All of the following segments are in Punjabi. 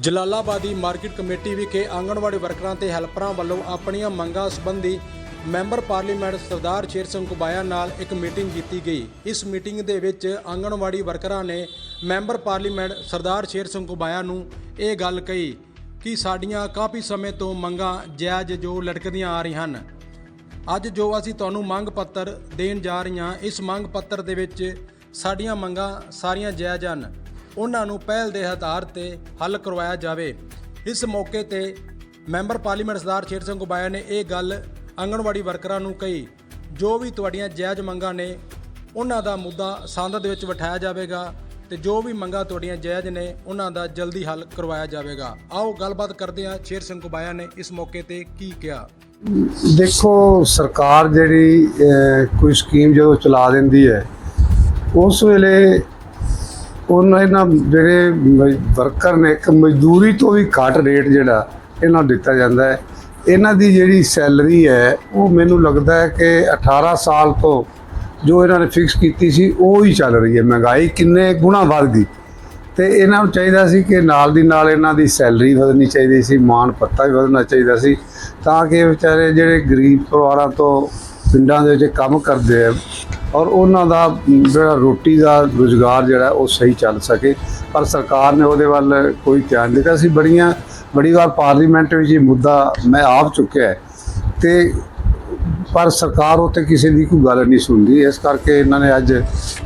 ਜਲਾਲਾਬਾਦੀ ਮਾਰਕੀਟ ਕਮੇਟੀ ਵਿਖੇ ਆਂਗਣਵਾੜੀ ਵਰਕਰਾਂ ਤੇ ਹੈਲਪਰਾਂ ਵੱਲੋਂ ਆਪਣੀਆਂ ਮੰਗਾਂ ਸੰਬੰਧੀ ਮੈਂਬਰ ਪਾਰਲੀਮੈਂਟ ਸਰਦਾਰ ਸ਼ੇਰ ਸਿੰਘ ਕੁਬਾਇਆ ਨਾਲ ਇੱਕ ਮੀਟਿੰਗ ਕੀਤੀ ਗਈ। ਇਸ ਮੀਟਿੰਗ ਦੇ ਵਿੱਚ ਆਂਗਣਵਾੜੀ ਵਰਕਰਾਂ ਨੇ ਮੈਂਬਰ ਪਾਰਲੀਮੈਂਟ ਸਰਦਾਰ ਸ਼ੇਰ ਸਿੰਘ ਕੁਬਾਇਆ ਨੂੰ ਇਹ ਗੱਲ ਕਹੀ ਕਿ ਸਾਡੀਆਂ ਕਾਫੀ ਸਮੇਂ ਤੋਂ ਮੰਗਾਂ ਜਾਇਜ਼ ਜੋ ਲਟਕਦੀਆਂ ਆ ਰਹੀਆਂ ਹਨ। ਅੱਜ ਜੋ ਅਸੀਂ ਤੁਹਾਨੂੰ ਮੰਗ ਪੱਤਰ ਦੇਣ ਜਾ ਰਹੀਆਂ, ਇਸ ਮੰਗ ਪੱਤਰ ਦੇ ਵਿੱਚ ਸਾਡੀਆਂ ਮੰਗਾਂ ਸਾਰੀਆਂ ਜਾਇਜ਼ ਹਨ। ਉਹਨਾਂ ਨੂੰ ਪਹਿਲ ਦੇ ਆਧਾਰ ਤੇ ਹੱਲ ਕਰਵਾਇਆ ਜਾਵੇ। ਇਸ ਮੌਕੇ ਤੇ ਮੈਂਬਰ ਪਾਰਲੀਮੈਂਟ ਸਰਦਾਰ ਸ਼ੇਰ ਸਿੰਘ ਗੁਬਾਇਆ ਨੇ ਇਹ ਗੱਲ ਆਂਗਣਵਾੜੀ ਵਰਕਰਾਂ ਨੂੰ ਕਹੀ। ਜੋ ਵੀ ਤੁਹਾਡੀਆਂ ਜਾਇਜ਼ ਮੰਗਾਂ ਨੇ, ਉਹਨਾਂ ਦਾ ਮੁੱਦਾ ਸੰਸਦ ਦੇ ਵਿੱਚ ਬਿਠਾਇਆ ਜਾਵੇਗਾ ਤੇ ਜੋ ਵੀ ਮੰਗਾਂ ਤੁਹਾਡੀਆਂ ਜਾਇਜ਼ ਨੇ, ਉਹਨਾਂ ਦਾ ਜਲਦੀ ਹੱਲ ਕਰਵਾਇਆ ਜਾਵੇਗਾ। ਆਓ ਗੱਲਬਾਤ ਕਰਦੇ ਹਾਂ ਸ਼ੇਰ ਸਿੰਘ ਗੁਬਾਇਆ ਨੇ ਇਸ ਮੌਕੇ ਤੇ ਕੀ ਕਿਹਾ। ਦੇਖੋ, ਸਰਕਾਰ ਜਿਹੜੀ ਕੋਈ ਸਕੀਮ ਜਦੋਂ ਚਲਾ ਦਿੰਦੀ ਹੈ, ਉਸ ਵੇਲੇ ਉਹਨਾਂ ਇਹਨਾਂ ਜਿਹੜੇ ਵਰਕਰ ਨੇ, ਇੱਕ ਮਜ਼ਦੂਰੀ ਤੋਂ ਵੀ ਘੱਟ ਰੇਟ ਜਿਹੜਾ ਇਹਨਾਂ ਨੂੰ ਦਿੱਤਾ ਜਾਂਦਾ ਹੈ। ਇਹਨਾਂ ਦੀ ਜਿਹੜੀ ਸੈਲਰੀ ਹੈ, ਉਹ ਮੈਨੂੰ ਲੱਗਦਾ ਹੈ ਕਿ 18 ਸਾਲ ਤੋਂ ਜੋ ਇਹਨਾਂ ਨੇ ਫਿਕਸ ਕੀਤੀ ਸੀ, ਉਹ ਹੀ ਚੱਲ ਰਹੀ ਹੈ। ਮਹਿੰਗਾਈ ਕਿੰਨੇ ਗੁਣਾ ਵੱਧ ਗਈ ਤੇ ਇਹਨਾਂ ਨੂੰ ਚਾਹੀਦਾ ਸੀ ਕਿ ਨਾਲ ਦੀ ਨਾਲ ਇਹਨਾਂ ਦੀ ਸੈਲਰੀ ਵਧਣੀ ਚਾਹੀਦੀ ਸੀ ਮਾਨ ਪੱਤਾ ਵੀ ਵਧਣਾ ਚਾਹੀਦਾ ਸੀ, ਤਾਂ ਕਿ ਵਿਚਾਰੇ ਜਿਹੜੇ ਗਰੀਬ ਪਰਿਵਾਰਾਂ ਤੋਂ ਪਿੰਡਾਂ ਦੇ ਵਿੱਚ ਕੰਮ ਕਰਦੇ ਆ ਔਰ ਉਹਨਾਂ ਦਾ ਜਿਹੜਾ ਰੋਟੀ ਦਾ ਰੁਜ਼ਗਾਰ ਜਿਹੜਾ ਉਹ ਸਹੀ ਚੱਲ ਸਕੇ। ਪਰ ਸਰਕਾਰ ਨੇ ਉਹਦੇ ਵੱਲ ਕੋਈ ਧਿਆਨ ਨਹੀਂ ਦਿੱਤਾ। ਸੀ ਬੜੀਆਂ, ਬੜੀ ਵਾਰ ਪਾਰਲੀਮੈਂਟ ਵਿੱਚ ਇਹ ਮੁੱਦਾ ਮੈਂ ਆਪ ਚੁੱਕਿਆ ਹੈ। ਤੇ ਪਰ ਸਰਕਾਰ ਉੱਤੇ ਕਿਸੇ ਦੀ ਕੋਈ ਗੱਲ ਨਹੀਂ ਸੁਣਦੀ। ਇਸ ਕਰਕੇ ਇਹਨਾਂ ਨੇ ਅੱਜ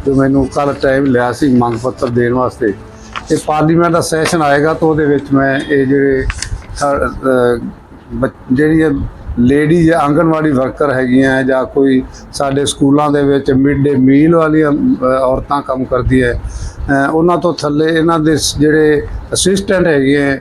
ਜੋ ਮੈਨੂੰ ਕੱਲ ਟਾਈਮ ਲਿਆ ਸੀ ਮੰਗ ਪੱਤਰ ਦੇਣ ਵਾਸਤੇ ਤੇ ਪਾਰਲੀਮੈਂਟ ਦਾ ਸੈਸ਼ਨ ਆਏਗਾ ਤਾਂ ਉਹਦੇ ਵਿੱਚ ਮੈਂ ਇਹ ਜਿਹੜੇ ਸਾ- ਜਿਹੜੀਆਂ ਲੇਡੀਜ਼ ਆਂਗਣਵਾੜੀ ਵਰਕਰ ਹੈਗੀਆਂ ਜਾਂ ਕੋਈ ਸਾਡੇ ਸਕੂਲਾਂ ਦੇ ਵਿੱਚ ਮਿਡ ਡੇ ਮੀਲ ਵਾਲੀਆਂ ਔਰਤਾਂ ਕੰਮ ਕਰਦੀ ਹੈ ਉਹਨਾਂ ਤੋਂ ਥੱਲੇ ਇਹਨਾਂ ਦੇ ਸ- ਜਿਹੜੇ ਅਸਿਸਟੈਂਟ ਹੈਗੇ ਹੈ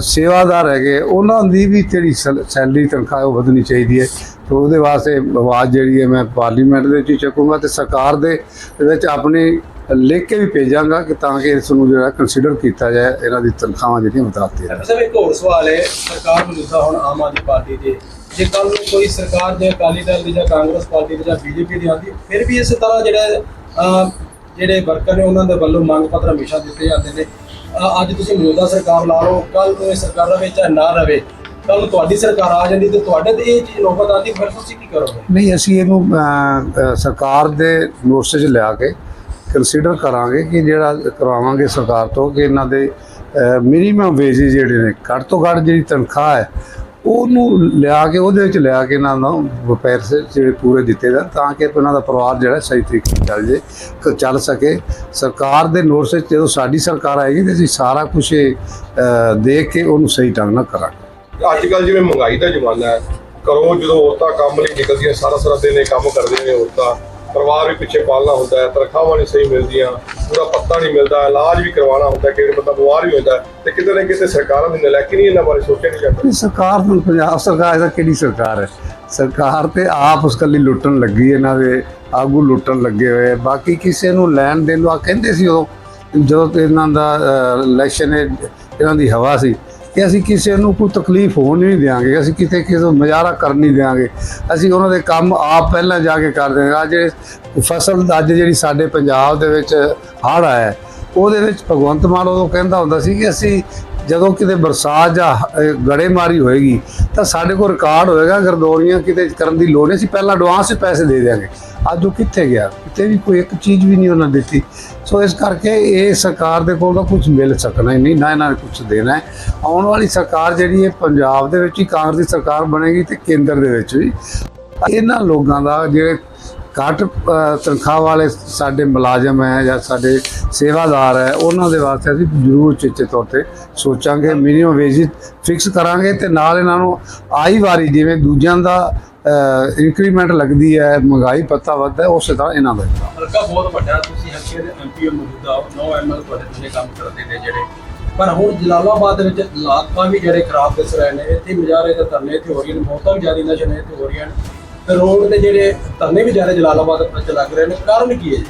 ਸੇਵਾਦਾਰ ਹੈਗੇ, ਉਹਨਾਂ ਦੀ ਵੀ ਜਿਹੜੀ ਸੈਲ- ਸੈਲਰੀ ਤਨਖਾਹ ਉਹ ਵਧਣੀ ਚਾਹੀਦੀ ਹੈ। ਤੇ ਉਹਦੇ ਵਾਸਤੇ ਆਵਾਜ਼ ਜਿਹੜੀ ਹੈ ਮੈਂ ਪਾਰਲੀਮੈਂਟ ਦੇ ਵਿੱਚ ਹੀ ਚੱਕੂੰਗਾ ਤੇ ਸਰਕਾਰ ਦੇ ਵਿੱਚ ਆਪਣੀ ਲਿਖ ਕੇ ਵੀ ਭੇਜਾਂਗਾ ਕਿ ਤਾਂ ਕਿ ਇਸ ਨੂੰ ਜਿਹੜਾ ਕੰਸੀਡਰ ਕੀਤਾ ਜਾਏ ਇਹਨਾਂ ਦੀ ਤਨਖਾਹਾਂ ਜਿਹੜੀਆਂ ਵਧਾ ਦਿੱਤੀਆਂ ਜਾਣ। ਸਰ ਇੱਕ ਹੋਰ ਸਵਾਲ ਹੈ ਸਰਕਾਰ ਮੌਜੂਦਾ ਹੁਣ ਆਮ ਆਦਮੀ ਪਾਰਟੀ ਦੇ। ਜੇ ਕੱਲ ਨੂੰ ਕੋਈ ਸਰਕਾਰ ਜੇ ਅਕਾਲੀ ਦਲ ਦੀ ਜਾਂ ਕਾਂਗਰਸ ਪਾਰਟੀ ਦੀ ਜਾਂ ਬੀਜੇਪੀ ਦੀ ਆਉਂਦੀ ਫਿਰ ਵੀ ਇਸੇ ਤਰ੍ਹਾਂ ਜਿਹੜੇ ਜਿਹੜੇ ਵਰਕਰ ਨੇ ਉਹਨਾਂ ਦੇ ਵੱਲੋਂ ਮੰਗ ਪੱਤਰ ਹਮੇਸ਼ਾ ਦਿੱਤੇ ਜਾਂਦੇ ਨੇ। ਅੱਜ ਤੁਸੀਂ ਮੌਜੂਦਾ ਸਰਕਾਰ ਲਾ ਲਓ ਕੱਲ ਨੂੰ ਇਹ ਸਰਕਾਰ ਰਵੇ ਚਾਹੇ ਨਾ ਰਵੇ ਕੱਲ ਨੂੰ ਤੁਹਾਡੀ ਸਰਕਾਰ ਆ ਜਾਂਦੀ ਤੇ ਤੁਹਾਡੇ ਤੇ ਇਹ ਚੀਜ਼ ਨੌਬਤ ਆਉਂਦੀ ਫਿਰ ਤੁਸੀਂ ਕੀ ਕਰੋਗੇ? ਨਹੀਂ ਅਸੀਂ ਇਹਨੂੰ ਸਰਕਾਰ ਦੇ ਨੋਟਿਸ 'ਚ ਲਿਆ ਕੇ ਕੰਸੀਡਰ ਕਰਾਂਗੇ ਕਿ ਜਿਹੜਾ ਕਰਵਾਵਾਂਗੇ ਸਰਕਾਰ ਤੋਂ ਕਿ ਇਹਨਾਂ ਦੇ ਮਿਨੀਮਮ ਵੇਜਸ ਜਿਹੜੇ ਨੇ, ਘੱਟ ਤੋਂ ਘੱਟ ਜਿਹੜੀ ਤਨਖਾਹ ਹੈ, ਉਹਨੂੰ ਲਿਆ ਕੇ, ਉਹਦੇ ਵਿੱਚ ਲਿਆ ਕੇ ਇਹਨਾਂ ਨੂੰ ਪੈਸੇ ਜਿਹੜੇ ਪੂਰੇ ਦਿੱਤੇ ਜਾਣ ਤਾਂ ਕਿ ਇਹਨਾਂ ਦਾ ਪਰਿਵਾਰ ਜਿਹੜਾ ਸਹੀ ਤਰੀਕੇ ਨਾਲ ਚੱਲ ਜੇ ਚੱਲ ਸਕੇ। ਸਰਕਾਰ ਦੇ ਨੋਟਿਸ 'ਚ ਜਦੋਂ ਸਾਡੀ ਸਰਕਾਰ ਆਏਗੀ ਤੇ ਅਸੀਂ ਸਾਰਾ ਕੁਝ ਦੇਖ ਕੇ ਉਹਨੂੰ ਸਹੀ ਢੰਗ ਨਾਲ ਕਰਾਂਗੇ। ਅੱਜ ਕੱਲ ਜਿਵੇਂ ਮਹਿੰਗਾਈ ਦਾ ਜ਼ਮਾਨਾ ਹੈ ਕਰੋ ਜਦੋਂ ਔਰਤਾਂ ਕੰਮ ਲਈ ਨਿਕਲਦੀਆਂ, ਸਾਰਾ ਸਾਰਾ ਦਿਨ ਇਹ ਕੰਮ ਕਰਦੀਆਂ ਨੇ ਔਰਤਾਂ। ਪਰਿਵਾਰ ਵੀ ਪਿੱਛੇ ਪਾਲਣਾ ਹੁੰਦਾ ਹੈ ਤਨਖਾਹਾਂ ਨਹੀਂ ਸਹੀ ਮਿਲਦੀਆਂ ਪੂਰਾ ਪੱਤਾ ਨਹੀਂ ਮਿਲਦਾ ਇਲਾਜ ਵੀ ਕਰਵਾਉਣਾ ਹੁੰਦਾ ਹੈ, ਬੰਦਾ ਬਿਮਾਰ ਵੀ ਹੁੰਦਾ ਤੇ ਕਿਤੇ ਨਾ ਕਿਤੇ ਸਰਕਾਰਾਂ ਦੀ ਨਲਾਇਕੀ ਨਹੀਂ ਇਹਨਾਂ ਬਾਰੇ ਸੋਚਿਆ ਨਹੀਂ ਜਾਂਦਾ। ਸਰਕਾਰ ਨੂੰ ਪੰਜਾਬ ਸਰਕਾਰ ਇਹਦਾ ਕਿਹੜੀ ਸਰਕਾਰ ਹੈ? ਸਰਕਾਰ ਤੇ ਆਪ ਉਸ ਕੱਲੀ ਲੁੱਟਣ ਲੱਗੀ ਇਹਨਾਂ ਦੇ ਆਗੂ ਲੁੱਟਣ ਲੱਗੇ ਹੋਏ ਬਾਕੀ ਕਿਸੇ ਨੂੰ ਲੈਣ ਦੇਣ ਨੂੰ ਆ ਕਹਿੰਦੇ ਸੀ ਉਹ ਜਦੋਂ ਇਹਨਾਂ ਦਾ ਇਲੈਕਸ਼ਨ ਇਹਨਾਂ ਦੀ ਹਵਾ ਸੀ ਕਿ ਅਸੀਂ ਕਿਸੇ ਨੂੰ ਕੋਈ ਤਕਲੀਫ ਹੋਣ ਨਹੀਂ ਦਿਆਂਗੇ, ਅਸੀਂ ਕਿਤੇ ਕਿਸੇ ਨੂੰ ਮਜ਼ਾਰਾ ਕਰਨ ਨਹੀਂ ਦਿਆਂਗੇ। ਅਸੀਂ ਉਹਨਾਂ ਦੇ ਕੰਮ ਆਪ ਪਹਿਲਾਂ ਜਾ ਕੇ ਕਰ ਦਿਆਂਗੇ। ਅੱਜ ਜਿਹੜੇ ਫਸਲ, ਅੱਜ ਜਿਹੜੀ ਸਾਡੇ ਪੰਜਾਬ ਦੇ ਵਿੱਚ ਹੜ੍ਹ ਆਇਆ, ਉਹਦੇ ਵਿੱਚ ਭਗਵੰਤ ਮਾਨ ਉਦੋਂ ਕਹਿੰਦਾ ਹੁੰਦਾ ਸੀ ਕਿ ਅਸੀਂ ਜਦੋਂ ਕਿਤੇ ਬਰਸਾਤ ਜਾਂ ਗੜੇਮਾਰੀ ਹੋਏਗੀ, ਤਾਂ ਸਾਡੇ ਕੋਲ ਰਿਕਾਰਡ ਹੋਏਗਾ ਗਰਦੋਰੀਆਂ ਕਿਤੇ ਕਰਨ ਦੀ ਲੋੜ ਨਹੀਂ ਸੀ ਪਹਿਲਾਂ ਐਡਵਾਂਸ 'ਚ ਪੈਸੇ ਦੇ ਦਿਆਂਗੇ। ਅੱਜ ਉਹ ਕਿੱਥੇ ਗਿਆ? ਕਿਤੇ ਵੀ ਕੋਈ ਇੱਕ ਚੀਜ਼ ਵੀ ਨਹੀਂ ਉਹਨਾਂ ਨੇ ਦਿੱਤੀ। ਸੋ ਇਸ ਕਰਕੇ ਇਹ ਸਰਕਾਰ ਦੇ ਕੋਲ ਤਾਂ ਕੁਝ ਮਿਲ ਸਕਣਾ ਹੀ ਨਹੀਂ, ਨਾ ਇਹਨਾਂ ਨੇ ਕੁਝ ਦੇਣਾ ਹੈ। ਆਉਣ ਵਾਲੀ ਸਰਕਾਰ ਜਿਹੜੀ ਹੈ, ਪੰਜਾਬ ਦੇ ਵਿੱਚ ਹੀ ਕਾਂਗਰਸ ਦੀ ਸਰਕਾਰ ਬਣੇਗੀ ਤੇ ਕੇਂਦਰ ਦੇ ਵਿੱਚ ਵੀ। ਇਹਨਾਂ ਲੋਕਾਂ ਦਾ ਜਿਹੜੇ ਘੱਟ ਤਨਖਾਹ ਵਾਲੇ ਸਾਡੇ ਮੁਲਾਜ਼ਮ ਹੈ ਜਾਂ ਸਾਡੇ ਸੇਵਾਦਾਰ ਹੈ, ਉਹਨਾਂ ਦੇ ਵਾਸਤੇ ਅਸੀਂ ਜ਼ਰੂਰ ਚਿੱਤੇ ਤੌਰ ਤੇ ਸੋਚਾਂਗੇ ਮਿਨੀਮਮ ਵੇਜ ਫਿਕਸ ਕਰਾਂਗੇ ਤੇ ਨਾਲ ਇਹਨਾਂ ਨੂੰ ਆਈ ਵਾਰੀ ਜਿਵੇਂ ਦੂਜਿਆਂ ਦਾ ਇਨਕਰੀਮੈਂਟ ਲੱਗਦੀ ਹੈ ਮਹਿੰਗਾਈ ਪੱਤਾ ਵੱਧਦਾ ਹੈ ਉਸੇ ਤਰ੍ਹਾਂ ਇਹਨਾਂ ਦਾ ਹਲਕਾ ਬਹੁਤ ਵੱਡਾ ਤੁਸੀਂ ਹਲਕੇ ਦੇ ਐਮਪੀ ਮੌਜੂਦਾ ਹੋ ਨੌ ਐਮਐਲ ਤੁਹਾਡੇ ਤੁਸੀਂ ਕੰਮ ਕਰਦੇ ਨੇ ਜਿਹੜੇ। ਪਰ ਹੁਣ ਜਲਾਲਾਬਾਦ ਦੇ ਵਿੱਚ ਹਾਲਾਤਾਂ ਵੀ ਜਿਹੜੇ ਖਰਾਬ ਦਿਸ ਰਹੇ ਨੇ ਇੱਥੇ ਮੁਜ਼ਾਹਰੇ ਤੇ ਧਰਨੇ ਇੱਥੇ ਹੋ ਰਹੀਆਂ ਨੇ ਮੌਤਾਂ ਵੀ ਜ਼ਿਆਦਾ ਨਸ਼ੇ ਨੇ ਹੋ ਰਹੀਆਂ ਨੇ। ਤੇ ਰੋਡ ਦੇ ਜਿਹੜੇ ਧਰਨੇ ਵੀ ਜ਼ਿਆਦਾ ਜਲਾਲਾਬਾਦ ਵਿੱਚ ਲੱਗ ਰਹੇ ਨੇ ਕਾਰਨ ਕੀ ਹੈ ਜੀ?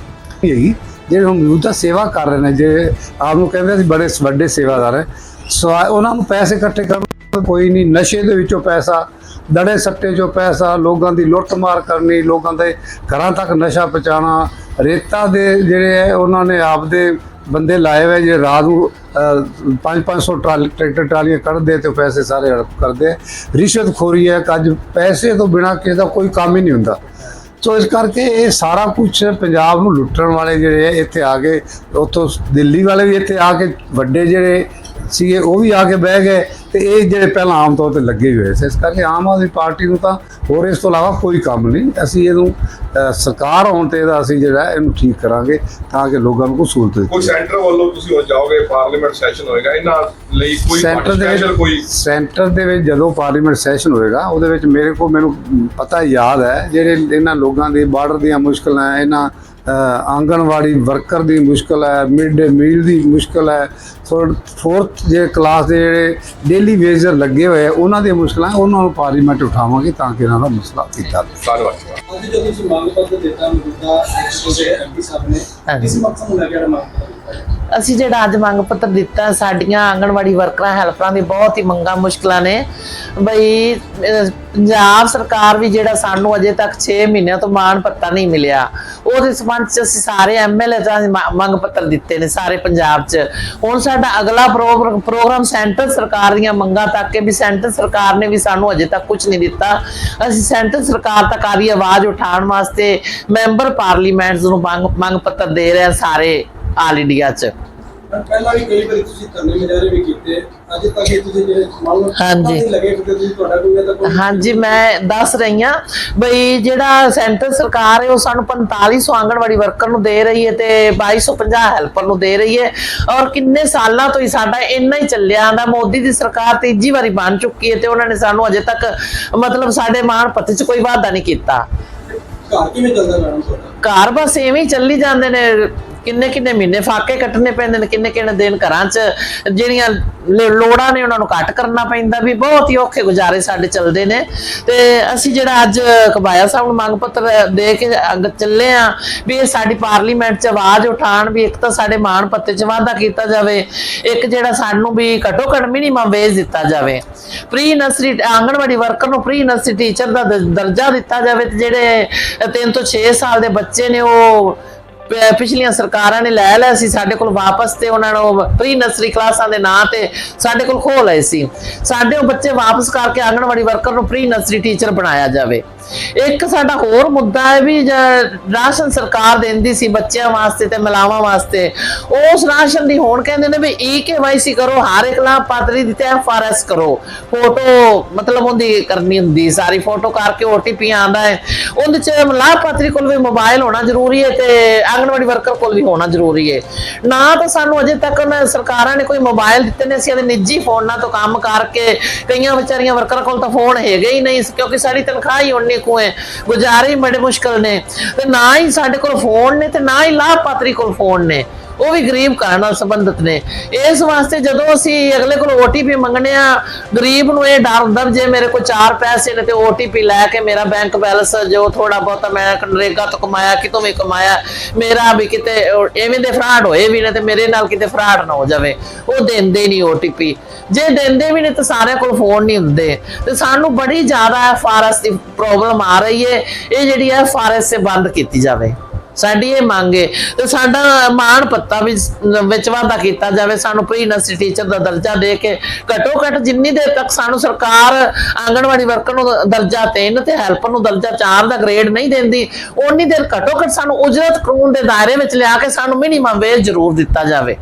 ਹੈਗੀ ਜਿਹੜੇ ਹੁਣ ਮੌਜੂਦਾ ਸੇਵਾ ਕਰ ਰਹੇ ਨੇ ਜੇ ਆਪ ਨੂੰ ਕਹਿੰਦੇ ਸੀ ਬੜੇ ਵੱਡੇ ਸੇਵਾਦਾਰ ਹੈ ਸਵਾ ਉਹਨਾਂ ਨੂੰ ਪੈਸੇ ਇਕੱਠੇ ਕਰਨ ਕੋਈ ਨਹੀਂ, ਨਸ਼ੇ ਦੇ ਵਿੱਚੋਂ ਪੈਸਾ, ਦੜੇ ਸੱਟੇ ਚੋਂ ਪੈਸਾ, ਲੋਕਾਂ ਦੀ ਲੁੱਟ ਮਾਰ ਕਰਨੀ, ਲੋਕਾਂ ਦੇ ਘਰਾਂ ਤੱਕ ਨਸ਼ਾ ਪਹੁੰਚਾਉਣਾ, ਰੇਤਾ ਦੇ ਜਿਹੜੇ ਹੈ, ਉਹਨਾਂ ਨੇ ਆਪਦੇ ਬੰਦੇ ਲਾਏ ਹੋਏ ਜੇ, ਰਾਤ ਨੂੰ 5-500 ਟਰਾਲੀ, ਟਰੈਕਟਰ, ਟਰਾਲੀਆਂ ਕੱਢਦੇ ਤੇ ਪੈਸੇ ਸਾਰੇ ਹੜਪ ਕਰਦੇ ਰਿਸ਼ਵਤਖੋਰੀ ਹੈ ਕਿ ਅੱਜ ਪੈਸੇ ਤੋਂ ਬਿਨਾ ਕਿਸੇ ਦਾ ਕੋਈ ਕੰਮ ਹੀ ਨਹੀਂ ਹੁੰਦਾ। ਸੋ ਇਸ ਕਰਕੇ ਇਹ ਸਾਰਾ ਕੁਝ ਪੰਜਾਬ ਨੂੰ ਲੁੱਟਣ ਵਾਲੇ ਜਿਹੜੇ ਆ ਇੱਥੇ ਆ ਕੇ ਉੱਥੋਂ ਦਿੱਲੀ ਵਾਲੇ ਵੀ ਇੱਥੇ ਆ ਕੇ ਵੱਡੇ ਜਿਹੜੇ ਸੀਗੇ ਉਹ ਵੀ ਆ ਕੇ ਬਹਿ ਗਏ ਤੇ ਇਹ ਜਿਹੜੇ ਪਹਿਲਾਂ ਆਮ ਤੌਰ ਤੇ ਲੱਗੇ ਹੋਏ ਸੀ ਇਸ ਕਰਕੇ ਆਮ ਆਦਮੀ ਪਾਰਟੀ ਨੂੰ ਤਾਂ ਹੋਰ ਇਸ ਤੋਂ ਇਲਾਵਾ ਕੋਈ ਕੰਮ ਨਹੀਂ। ਅਸੀਂ ਇਹਨੂੰ ਸਰਕਾਰ ਆਉਣ ਤੇ ਇਹਦਾ ਅਸੀਂ ਜਿਹੜਾ ਇਹਨੂੰ ਠੀਕ ਕਰਾਂਗੇ ਤਾਂ ਕਿ ਲੋਕਾਂ ਨੂੰ ਕੋਈ ਸਹੂਲਤ ਕੋਈ ਦਿੱਤੀ ਸੈਂਟਰ ਵੱਲੋਂ ਤੁਸੀਂ ਹੁਣ ਜਾਓਗੇ ਪਾਰਲੀਮੈਂਟ ਸੈਸ਼ਨ ਹੋਏਗਾ ਇਹਨਾਂ ਲਈ ਕੋਈ ਸੈਂਟਰ ਦੇ ਸਪੈਸ਼ਲ ਕੋਈ ਵਿੱਚ ਸੈਂਟਰ ਦੇ ਵਿੱਚ ਜਦੋਂ ਪਾਰਲੀਮੈਂਟ ਸੈਸ਼ਨ ਹੋਏਗਾ ਉਹਦੇ ਵਿੱਚ ਮੇਰੇ ਕੋਲ ਮੈਨੂੰ ਪਤਾ ਯਾਦ ਹੈ ਜਿਹੜੇ ਇਹਨਾਂ ਲੋਕਾਂ ਦੀ ਬਾਰਡਰ ਦੀਆਂ ਮੁਸ਼ਕਲਾਂ ਇਹਨਾਂ ਆਂਗਣਵਾੜੀ ਵਰਕਰ ਦੀ ਮੁਸ਼ਕਲ ਹੈ ਮਿਡ ਡੇ ਮੀਲ ਦੀ ਮੁਸ਼ਕਲ ਹੈ ਫੋਰਥ ਜੇ ਕਲਾਸ ਦੇ ਜਿਹੜੇ ਡੇਲੀ ਵੇਜਰ ਲੱਗੇ ਹੋਏ ਆ ਉਹਨਾਂ ਦੀਆਂ ਮੁਸ਼ਕਲਾਂ ਉਹਨਾਂ ਨੂੰ ਪਾਰਲੀਮੈਂਟ ਉਠਾਵਾਂਗੇ ਤਾਂ ਕਿ ਇਹਨਾਂ ਦਾ ਮਸਲਾ ਕੀਤਾ ਜਾਵੇ ਅੱਜ ਜਦੋਂ ਤੁਸੀਂ ਮੰਗ ਪੱਤਰ ਦਿੱਤਾ ਮੌਜੂਦਾ ਐਕਸਪੋ ਦੇ ਐਮਪੀ ਸਾਹਿਬ ਨੇ। ਕਿਸ ਮਕਸਦ ਨੂੰ ਲੈ ਕੇ ਮੰਗ ਪੱਤਰ ਦਿੱਤਾ ਹੈ? ਅਸੀਂ ਜਿਹੜਾ ਅੱਜ ਮੰਗ ਪੱਤਰ ਦਿੱਤਾ, ਸਾਡੀਆਂ ਆਂਗਣਵਾੜੀ ਵਰਕਰਾਂ, ਹੈਲਪਰਾਂ ਦੀ ਬਹੁਤ ਹੀ ਮੰਗਾਂ, ਮੁਸ਼ਕਲਾਂ ਨੇ। ਬਈ ਪੰਜਾਬ ਸਰਕਾਰ ਵੀ ਜਿਹੜਾ ਸਾਨੂੰ ਅਜੇ ਤੱਕ 6 ਮਹੀਨਿਆਂ ਤੋਂ ਮਾਣ ਪੱਤਾ ਨਹੀਂ ਮਿਲਿਆ। ਉਹਦੇ ਸੰਬੰਧ ਚ ਅਸੀਂ ਸਾਰੇ ਐਮਐਲਏ ਦਾ ਮੰਗ ਪੱਤਰ ਦਿੱਤੇ ਨੇ ਸਾਰੇ ਪੰਜਾਬ 'ਚ। ਹੁਣ ਸਾਡਾ ਅਗਲਾ ਪ੍ਰੋਗਰਾਮ ਸੈਂਟਰ ਸਰਕਾਰ ਦੀਆਂ ਮੰਗਾਂ ਤੱਕ ਵੀ ਸੈਂਟਰ ਸਰਕਾਰ ਨੇ ਵੀ ਸਾਨੂੰ ਅਜੇ ਤੱਕ ਕੁਝ ਨਹੀਂ ਦਿੱਤਾ। ਅਸੀਂ ਸੈਂਟਰ ਸਰਕਾਰ ਤੱਕ ਆ ਰਹੀ ਆਵਾਜ਼ ਉਠਾਉਣ ਵਾਸਤੇ ਮੈਂਬਰ ਪਾਰਲੀਮੈਂਟਸ ਨੂੰ ਮੰਗ ਮੰਗ ਪੱਤਰ ਦੇ ਰਹੇ ਸਾਰੇ। ਆਲ ਇੰਡੀਆ 'ਚ। ਪਹਿਲਾਂ ਵੀ ਕਈ ਵਾਰੀ ਤੁਸੀਂ ਧਰਨੇ ਮੁਜ਼ਾਹਰੇ ਵੀ ਕੀਤੇ ਅੱਜ ਤੱਕ ਇਹ ਤੁਸੀਂ ਜਿਹੜੇ ਮੰਨ ਲਓ ਹਾਂਜੀ। ਪਤਾ ਨਹੀਂ ਲੱਗੇ ਕਿ ਤੁਸੀਂ ਤੁਹਾਡਾ ਕੋਈ ਇਹਦਾ ਕੋਈ ਹਾਂਜੀ ਮੈਂ ਦੱਸ ਰਹੀ ਹਾਂ ਬਈ ਜਿਹੜਾ ਸੈਂਟਰ ਸਰਕਾਰ ਹੈ ਉਹ ਸਾਨੂੰ 4500 ਆਂਗਣਵਾੜੀ ਵਰਕਰ ਨੂੰ ਦੇ ਰਹੀ ਹੈ ਤੇ 2250 ਹੈਲਪਰ ਨੂੰ ਦੇ ਰਹੀ ਹੈ। ਔਰ ਕਿੰਨੇ ਸਾਲਾਂ ਤੋਂ ਹੀ ਸਾਡਾ ਇੰਨਾ ਹੀ ਚੱਲਿਆ ਆਂਦਾ ਮੋਦੀ ਦੀ ਸਰਕਾਰ ਤੀਜੀ ਵਾਰੀ ਬਣ ਚੁੱਕੀ ਹੈ ਤੇ ਉਹਨਾਂ ਨੇ ਸਾਨੂੰ ਅਜੇ ਤੱਕ ਮਤਲਬ ਸਾਡੇ ਮਾਣ ਪੱਤੇ 'ਚ ਕੋਈ ਵਾਅਦਾ ਨਹੀਂ ਕੀਤਾ। ਘਰ ਕਿਵੇਂ ਚੱਲਦਾ ਮੈਡਮ ਤੁਹਾਡਾ? ਘਰ ਬਸ ਐਵੇਂ ਹੀ ਚੱਲੀ ਜਾਂਦੇ ਨੇ। ਕਿੰਨੇ ਕਿੰਨੇ ਮਹੀਨੇ ਫਾਕੇ ਕੱਟਣੇ ਪੈਂਦੇ ਨੇ ਕਿੰਨੇ ਕਿੰਨੇ ਦਿਨ ਘਰਾਂ 'ਚ ਜਿਹੜੀਆਂ ਲੋੜਾਂ ਨੇ ਉਹਨਾਂ ਨੂੰ ਘੱਟ ਕਰਨਾ ਪੈਂਦਾ ਵੀ ਬਹੁਤ ਹੀ ਔਖੇ ਗੁਜ਼ਾਰੇ ਸਾਡੇ ਚੱਲਦੇ ਨੇ। ਤੇ ਅਸੀਂ ਜਿਹੜਾ ਅੱਜ ਕਬਾਇਆ ਸਾਹਿਬ ਨੂੰ ਮੰਗ ਪੱਤਰ ਦੇ ਕੇ ਅੱਗ ਚੱਲੇ ਆ ਵੀ ਇਹ ਸਾਡੀ ਪਾਰਲੀਮੈਂਟ 'ਚ ਆਵਾਜ਼ ਉਠਾਣ ਵੀ ਇੱਕ ਤਾਂ ਸਾਡੇ ਮਾਣ ਪੱਤੇ 'ਚ ਵਾਧਾ ਕੀਤਾ ਜਾਵੇ, ਇੱਕ ਜਿਹੜਾ ਸਾਨੂੰ ਵੀ ਘੱਟੋ ਘੱਟ ਮਿਨੀਮਮ ਵੇਜ ਦਿੱਤਾ ਜਾਵੇ। ਪ੍ਰੀ ਨਰਸਰੀ ਆਂਗਣਵਾੜੀ ਵਰਕਰ ਨੂੰ ਪ੍ਰੀ ਨਰਸਰੀ ਟੀਚਰ ਦਾ ਦਰਜਾ ਦਿੱਤਾ ਜਾਵੇ ਤੇ ਜਿਹੜੇ 3 ਤੋਂ 6 ਸਾਲ ਦੇ ਬੱਚੇ ਨੇ ਉਹ ਪਿਛਲੀਆਂ ਸਰਕਾਰਾਂ ਨੇ ਲੈ ਲਿਆ ਸੀ, ਸਾਡੇ ਕੋਲ ਵਾਪਸ ਤੇ ਉਹਨਾਂ ਨੂੰ ਪ੍ਰੀ ਨਰਸਰੀ ਕਲਾਸਾਂ ਦੇ ਨਾਂ ਤੇ ਸਾਡੇ ਕੋਲ ਖੋਹ ਲਏ ਸੀ। ਸਾਡੇ ਉਹ ਬੱਚੇ ਵਾਪਸ ਕਰਕੇ ਆਂਗਣਵਾੜੀ ਵਰਕਰ ਨੂੰ ਪ੍ਰੀ ਨਰਸਰੀ ਟੀਚਰ ਬਣਾਇਆ ਜਾਵੇ। ਇੱਕ ਸਾਡਾ ਹੋਰ ਮੁੱਦਾ ਹੈ ਵੀ ਰਾਸ਼ਨ ਸਰਕਾਰ ਦਿੰਦੀ ਸੀ ਬੱਚਿਆਂ ਵਾਸਤੇ ਤੇ ਮਲਾਵਾਂ ਵਾਸਤੇ, ਉਸ ਰਾਸ਼ਨ ਦੀ ਹੁਣ ਕਹਿੰਦੇ ਨੇ ਵੀ ਈ ਕੇਵਾਈਸੀ ਕਰੋ, ਹਰ ਇੱਕ ਲਾਭ ਪਾਤਰੀ ਦੀ ਤੇ ਐਫਆਰਐਸ ਕਰੋ। ਫੋਟੋ ਮਤਲਬ ਉਹਦੀ ਕਰਨੀ ਹੁੰਦੀ, ਸਾਰੀ ਫੋਟੋ ਕਰਕੇ ਓਟੀਪੀ ਆਂਦਾ ਹੈ। ਉਹਦੇ ਚ ਲਾਭਪਾਤਰੀ ਕੋਲ ਵੀ ਮੋਬਾਈਲ ਹੋਣਾ ਜ਼ਰੂਰੀ ਹੈ ਤੇ ਆਂਗਣਵਾੜੀ ਵਰਕਰ ਕੋਲ ਵੀ ਹੋਣਾ ਜ਼ਰੂਰੀ ਹੈ ਨਾ ਤਾਂ ਸਾਨੂੰ ਅਜੇ ਤੱਕ ਸਰਕਾਰਾਂ ਨੇ ਕੋਈ ਮੋਬਾਈਲ ਦਿੱਤੇ ਨੇ, ਅਸੀਂ ਇਹਦੇ ਨਿੱਜੀ ਫੋਨਾਂ ਤੋਂ ਕੰਮ ਕਰਕੇ ਕਈਆਂ ਵਿਚਾਰੀਆਂ ਵਰਕਰਾਂ ਕੋਲ ਤਾਂ ਫੋਨ ਹੈਗੇ ਹੀ ਨਹੀਂ, ਕਿਉਂਕਿ ਸਾਡੀ ਤਨਖਾਹ ਹੀ ਉਨੀ ਕੁ ਹੈ ਗੁਜ਼ਾਰੇ ਹੀ ਬੜੇ ਮੁਸ਼ਕਲ ਨੇ। ਤੇ ਨਾ ਹੀ ਸਾਡੇ ਕੋਲ ਫੋਨ ਨੇ ਤੇ ਨਾ ਹੀ ਲਾਭਪਾਤਰੀ ਕੋਲ ਫੋਨ ਨੇ। ਉਹ ਵੀ ਗਰੀਬ ਘਰਾਂ ਨਾਲ ਸੰਬੰਧਿਤ ਨੇ। ਇਸ ਵਾਸਤੇ ਜਦੋਂ ਅਸੀਂ ਅਗਲੇ ਕੋਲ OTP ਮੰਗਣੇ ਆ, ਗਰੀਬ ਨੂੰ ਇਹ ਡਰ ਹੁੰਦਾ ਜੇ ਮੇਰੇ ਕੋਲ ਚਾਰ ਪੈਸੇ ਨੇ ਤੇ OTP ਲੈ ਕੇ ਮੇਰਾ ਬੈਂਕ ਬੈਲੈਂਸ ਜੋ ਥੋੜਾ ਬਹੁਤਾ ਮੈਂ ਨਰੇਗਾ ਤੋਂ ਕਮਾਇਆ, ਕਿਤੋਂ ਵੀ ਕਮਾਇਆ, ਮੇਰਾ ਵੀ ਕਿਤੇ ਐਵੇਂ ਦੇ ਫਰਾਡ ਹੋਏ ਵੀ ਨੇ ਤੇ ਮੇਰੇ ਨਾਲ ਕਿਤੇ ਫਰਾਡ ਨਾ ਹੋ ਜਾਵੇ। ਉਹ ਦਿੰਦੇ ਨਹੀਂ OTP ਜੇ ਦਿੰਦੇ ਵੀ ਨੇ ਤਾਂ ਸਾਰਿਆਂ ਕੋਲ ਫੋਨ ਨਹੀਂ ਹੁੰਦੇ। ਤੇ ਸਾਨੂੰ ਬੜੀ ਜ਼ਿਆਦਾ ਐਫਆਰਐਸ ਦੀ ਪ੍ਰੋਬਲਮ ਆ ਰਹੀ ਹੈ ਇਹ ਜਿਹੜੀ ਐਫਆਰਐਸ ਸੇ ਬੰਦ ਕੀਤੀ ਜਾਵੇ। ਸਾਡੀ ਇਹ ਮੰਗ ਹੈ ਤੇ ਸਾਡਾ ਮਾਣ ਪੱਤਾ ਵੀ ਵਿੱਚ ਵਾਧਾ ਕੀਤਾ ਜਾਵੇ। ਸਾਨੂੰ ਪ੍ਰੀ ਨਰਸਰੀ ਟੀਚਰ ਦਾ ਦਰਜਾ ਦੇ ਕੇ ਘੱਟੋ ਘੱਟ ਜਿੰਨੀ ਦੇਰ ਤੱਕ ਸਾਨੂੰ ਸਰਕਾਰ ਆਂਗਣਵਾੜੀ ਵਰਕਰ ਨੂੰ ਦਰਜਾ 3 ਤੇ ਹੈਲਪਰ ਨੂੰ ਦਰਜਾ 4 ਦਾ ਗ੍ਰੇਡ ਨਹੀਂ ਦਿੰਦੀ, ਓਨੀ ਦੇਰ ਘੱਟੋ ਘੱਟ ਸਾਨੂੰ ਉਜਰਤ ਕਾਨੂੰਨ ਦੇ ਦਾਇਰੇ ਵਿੱਚ ਲਿਆ ਕੇ ਸਾਨੂੰ ਮਿਨੀਮਮ ਵੇਜ ਜ਼ਰੂਰ ਦਿੱਤਾ ਜਾਵੇ।